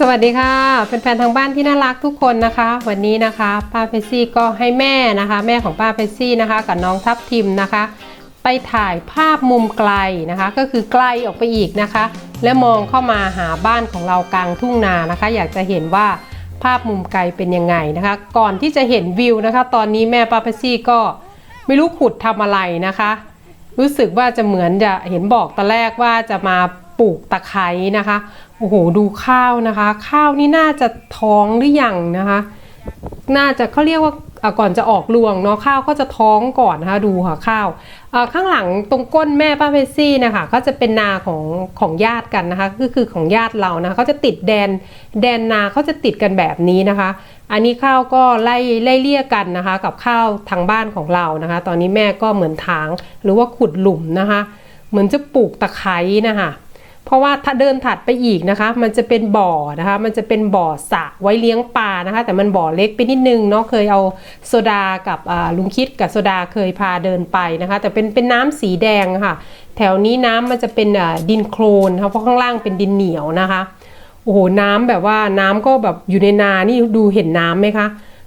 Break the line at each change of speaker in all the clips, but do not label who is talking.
สวัสดีค่ะแฟนๆทางบ้านที่น่ารักทุกคนนะคะ วันนี้นะคะป้าเพซี่ก็ให้แม่นะคะ แม่ของป้าเพซี่นะคะ กับน้องทับทิมนะคะ ไปถ่ายภาพมุมไกลนะคะ ก็คือไกลออกไปอีกนะคะ และมองเข้ามาหาบ้านของเรากลางทุ่งนานะคะ อยากจะเห็นว่าภาพมุมไกลเป็นยังไงนะคะ ก่อนที่จะเห็นวิวนะคะ ตอนนี้แม่ป้าเพซี่ก็ไม่รู้ขุดทำอะไรนะคะ รู้สึกว่าจะเหมือนจะเห็นบอกตอนแรกว่าจะมาปลูกตะไคร้นะคะ โอ้โหดูข้าวนะคะ ข้าวนี่น่าจะท้องหรือยังนะคะ น่าจะเขาเรียกว่าก่อนจะออกรวงเนาะข้าวก็จะท้องก่อนนะคะดูค่ะข้าวข้างหลังตรงก้นแม่ป้าเพชซี่นะคะก็จะเป็นนาของของญาติกันนะคะก็คือของญาติเรานะคะเขาจะติดแดนแดนนาเขาจะติดกันแบบนี้นะคะ อันนี้ข้าวก็ไล่ไล่เลี่ยกันนะคะ กับข้าวทางบ้านของเรานะคะ ตอนนี้แม่ก็เหมือนถางหรือว่าขุดหลุมนะคะ เหมือนจะปลูกตะไคร้นะคะ เพราะว่าถ้าเดินถัดไปอีกนะคะ มันจะเป็นบ่อนะคะ มันจะเป็นบ่อสระไว้เลี้ยงปลานะคะ แต่มันบ่อเล็กไปนิดนึงเนาะเคยเอาโซดากับลุงคิดกับโซดาเคยพาเดินไปนะคะ แต่เป็นเป็นน้ำสีแดงค่ะ แถวนี้น้ำมันจะเป็นดินโคลนค่ะเพราะข้างล่างเป็นดินเหนียวนะคะโอ้โหน้ำแบบว่าน้ำก็แบบอยู่ในนานี่ดูเห็นน้ำไหมคะ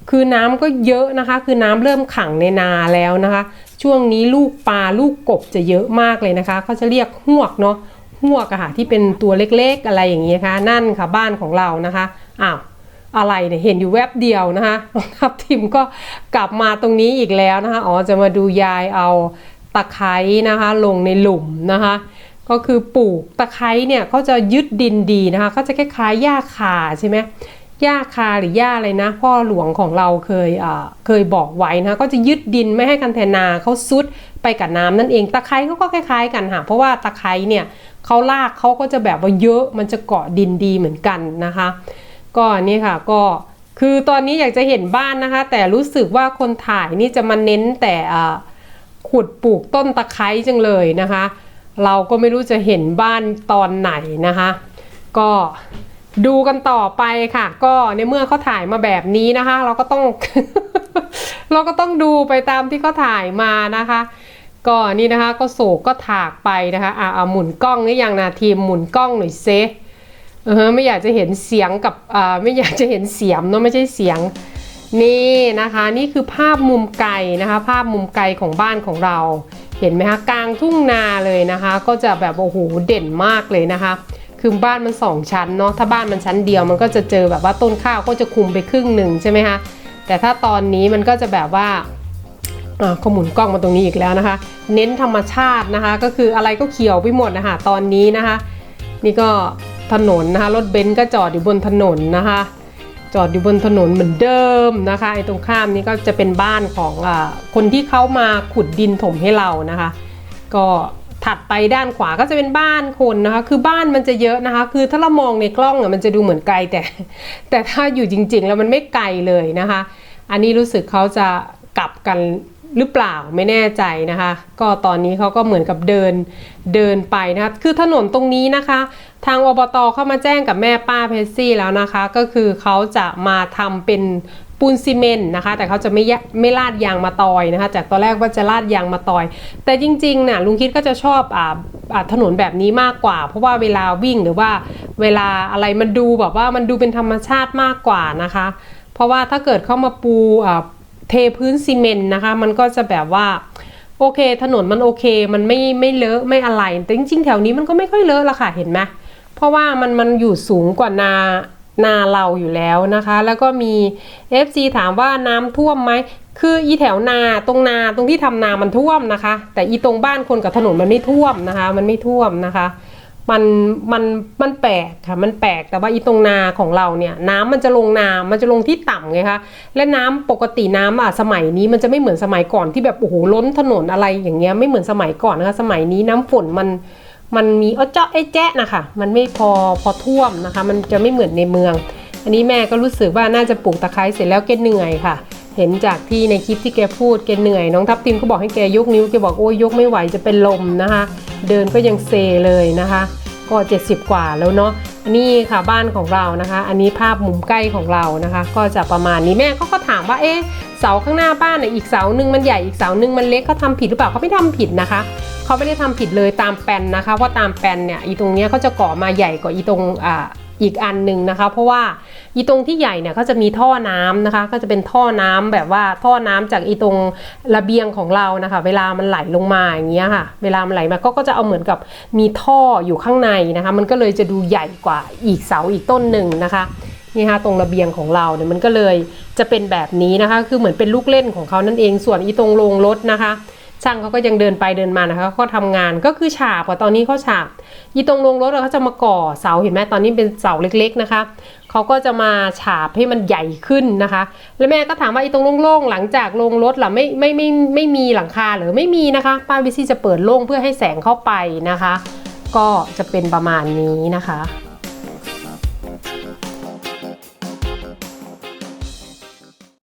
คือน้ำก็เยอะนะคะ คือน้ำเริ่มขังในนาแล้วนะคะ ช่วงนี้ลูกปลาลูกกบจะเยอะมากเลยนะคะเขาจะเรียกหวกเนาะ หวกอะค่ะที่เป็นตัวเล็กๆอะไรอย่างนี้นะคะนั่นค่ะบ้านของเรานะคะอ้าวอะไรเนี่ยเห็นอยู่แวบเดียวนะคะครับทิมก็กลับมาตรงนี้อีกแล้วนะคะอ๋อจะมาดูยายเอาตะไคร้นะคะ ลงในหลุมนะคะ ก็คือปลูกตะไคร้เนี่ยเขาจะยึดดินดีนะคะเขาจะคล้ายๆหญ้าคาใช่ไหม หญ้าคาหรือหญ้าอะไรนะ พ่อหลวงของเราเคยเคยบอกไว้นะก็จะยึดดินไม่ให้กันแทนาเขาซุดไปกับน้ำนั่นเองตะไคร้เขาก็คล้าย ๆ กันค่ะเพราะว่าตะไคร้เนี่ยเขาลากเขาก็จะแบบว่าเยอะมันจะเกาะดินดีเหมือนกันนะคะ ก็นี่ค่ะก็คือตอนนี้อยากจะเห็นบ้านนะคะ แต่รู้สึกว่าคนถ่ายนี่จะมาเน้นแต่ขุดปลูกต้นตะไคร้จังเลยนะคะ เราก็ไม่รู้จะเห็นบ้านตอนไหนนะคะ ก็ ดูกันต่อไปค่ะ ก็ในเมื่อเขาถ่ายมาแบบนี้นะคะ เราก็ต้อง เราก็ต้องดูไปตามที่เขาถ่ายมานะคะ ก็นี่นะคะก็โศกก็ถากไปนะคะอ่าหมุนกล้องนี่ยังนะทีมหมุนกล้องหน่อยเซเออไม่อยากจะเห็นเสียงกับอ่าไม่อยากจะเห็นเสียงเนาะไม่ใช่เสียงนี่นะคะนี่คือภาพมุมไกลนะคะ ภาพมุมไกลของบ้านของเรา เห็นไหมคะกลางทุ่งนาเลยนะคะ ก็จะแบบโอ้โหเด่นมากเลยนะคะ คือบ้านมันสองชั้นเนาะถ้าบ้านมันชั้นเดียวมันก็จะเจอแบบว่าต้นข้าวก็จะคุมไปครึ่งหนึ่งใช่ไหมคะแต่ถ้าตอนนี้มันก็จะแบบว่าเขาหมุนกล้องมาตรงนี้อีกแล้วนะคะ เน้นธรรมชาตินะคะ ก็คืออะไรก็เขียวไปหมดนะคะตอนนี้นะคะ นี่ก็ถนนนะคะรถเบนซ์ก็จอดอยู่บนถนนนะคะ จอดอยู่บนถนนเหมือนเดิมนะคะไอ้ตรงข้ามนี้ก็จะเป็นบ้านของอคนที่เขามาขุดดินถมให้เรานะคะ ก็ ถัดไปด้านขวาก็จะเป็นบ้านคนนะคะ คือบ้านมันจะเยอะนะคะ คือถ้าเรามองในกล้องอะมันจะดูเหมือนไกลแต่ แต่ถ้าอยู่จริง ๆ แล้วมันไม่ไกลเลยนะคะ อันนี้รู้สึกเขาจะกลับกันหรือเปล่าไม่แน่ใจนะคะ ก็ตอนนี้เขาก็เหมือนกับเดินเดินไปนะคะคือถนนตรงนี้นะคะ ทางอบตเข้ามาแจ้งกับแม่ป้าเพชซี่แล้วนะคะ ก็คือเขาจะมาทำเป็น ปูนซีเมนต์นะคะ แต่เขาจะไม่แยไม่ลาดยางมาตอยนะคะ จากตอนแรกว่าจะลาดยางมาตอย แต่จริงๆน่ะลุงคิดก็จะชอบอ่าอ่าถนนแบบนี้มากกว่า เพราะว่าเวลาวิ่งหรือว่าเวลาอะไรมันดูแบบว่ามันดูเป็นธรรมชาติมากกว่านะคะ เพราะว่าถ้าเกิดเข้ามาปูเทพื้นซีเมนต์นะคะ มันก็จะแบบว่าโอเค ถนนมันโอเคมันไม่ไม่เลอะไม่อะไรแต่จริงๆแถวนี้มันก็ไม่ค่อยเลอะละค่ะเห็นไหมเพราะว่ามันมันอยู่สูงกว่านา นาเราอยู่แล้วนะคะ แล้วก็มี FC ถามว่าน้ำท่วมไหมคืออีแถวนาตรงนาตรงที่ทำนามันท่วมนะคะ แต่อีตรงบ้านคนกับถนนมันไม่ท่วมนะคะ มันไม่ท่วมนะคะ มันมันมันแปลกค่ะมันแปลกแต่ว่าอีตรงนาของเราเนี่ย น้ำมันจะลงนามันจะลงที่ต่ำไงคะและน้ำปกติน้ำอะสมัยนี้มันจะไม่เหมือนสมัยก่อนที่แบบโอ้โหล้นถนนอะไรอย่างเงี้ยไม่เหมือนสมัยก่อนนะคะ สมัยนี้น้ำฝนมัน มันมีอ้อเจาะไอ้แจ๊ะนะคะมันไม่พอพอท่วมนะคะ มันจะไม่เหมือนในเมือง อันนี้แม่ก็รู้สึกว่าน่าจะปลูกตะไคร้เสร็จแล้วแกเหนื่อยค่ะ เห็นจากที่ในคลิปที่แกพูดแกเหนื่อยน้องทัพทิมก็บอกให้แกยกนิ้วแกบอกโอ้ยยกไม่ไหวจะเป็นลมนะคะ เดินก็ยังเซเลยนะคะ ก็ 70 กว่าแล้วเนาะอันนี้ค่ะบ้านของเรานะคะ อันนี้ภาพมุมใกล้ของเรานะคะ ก็จะประมาณนี้แม่ก็ก็ถามว่าเอ๊ะเสาข้างหน้าบ้านน่ะอีกเสาหนึ่งมันใหญ่อีกเสาหนึ่งมันเล็กเขาทำผิดหรือเปล่าเขาไม่ทำผิดนะคะ เขาไม่ได้ทำผิดเลยตามแปลนนะคะ เพราะตามแปลนเนี่ยอีตรงเนี้ยเขาจะก่อมาใหญ่กว่าอีตรงอ่าอีกอันหนึ่งนะคะ เพราะว่าอีตรงที่ใหญ่เนี่ยเขาจะมีท่อน้ำนะคะ ก็จะเป็นท่อน้ำแบบว่าท่อน้ำจากอีตรงระเบียงของเรานะคะ เวลามันไหลลงมาอย่างเงี้ยค่ะ เวลามันไหลมาก็ก็จะเอาเหมือนกับมีท่ออยู่ข้างในนะคะ มันก็เลยจะดูใหญ่กว่าอีกเสาอีกต้นหนึ่งนะคะนี่ค่ะตรงระเบียงของเราเนี่ยมันก็เลยจะเป็นแบบนี้นะคะ คือเหมือนเป็นลูกเล่นของเขานั่นเองส่วนอีตรงโรงรถนะคะ ช่างเขาก็ยังเดินไปเดินมานะคะเขาก็ทำงานก็คือฉาบว่าตอนนี้เขาฉาบยีตรงโรงรถเขาจะมาก่อเสาเห็นไหมตอนนี้เป็นเสาเล็ก ๆนะคะเขาก็จะมาฉาบให้มันใหญ่ขึ้นนะคะ แล้วแม่ก็ถามว่าไอ้ตรงโล่งๆหลังจากโรงรถล่ะไม่ไม่ไม่ไม่ไม่มีหลังคาหรือไม่มีนะคะป้าวิซี่จะเปิดโล่งเพื่อให้แสงเข้าไปนะคะ ก็จะเป็นประมาณนี้นะคะ